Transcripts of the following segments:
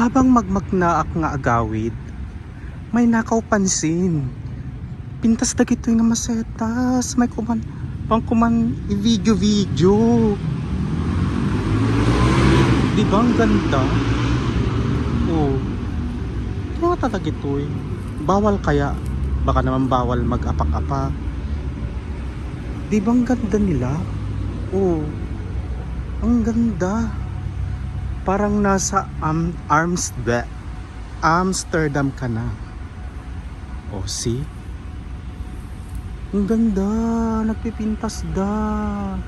Habang magmagnaak nga agawid, may nakaw pansin. Pintas na gito nga masetas. May kuman, pang kuman i-video-video. Di ba ang ganda? Oo. Kaya talaga ito eh. Bawal kaya. Baka naman bawal mag-apak-apak. Di ba ang ganda nila? Oo. Ang ganda. Parang nasa um, Armsda, Amsterdam ka na. O, see? Ang ganda. Nagpipintas da.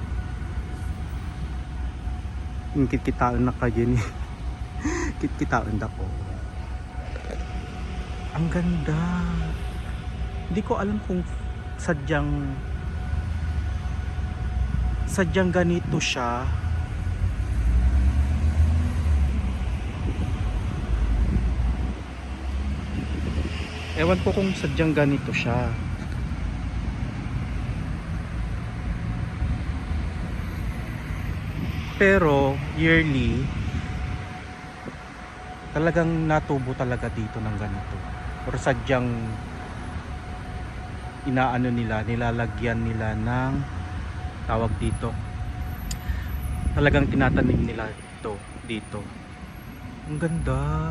Yung kitkitaan na kayo ni. kitkitaan da ko. Ang ganda. Hindi ko alam kung sadyang sadyang ganito siya. Ewan ko kung sadyang ganito siya. Pero yearly talagang natubo talaga dito ng ganito. Or sadyang inaano nila, nilalagyan nila ng tawag dito. Talagang tinatanim nila ito dito. Ang ganda.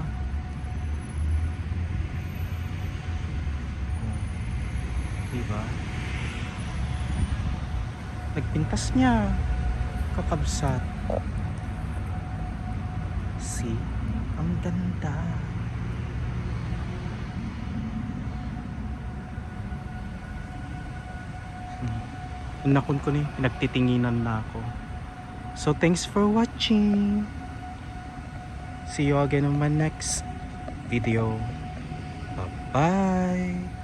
Oh. Diba? Nagpintas niya. Kakabsat. See? Ang ganda. Hmm. Nakon ko ni, pinagtitinginan na ako. So thanks for watching. See you again on my next video. Bye-bye.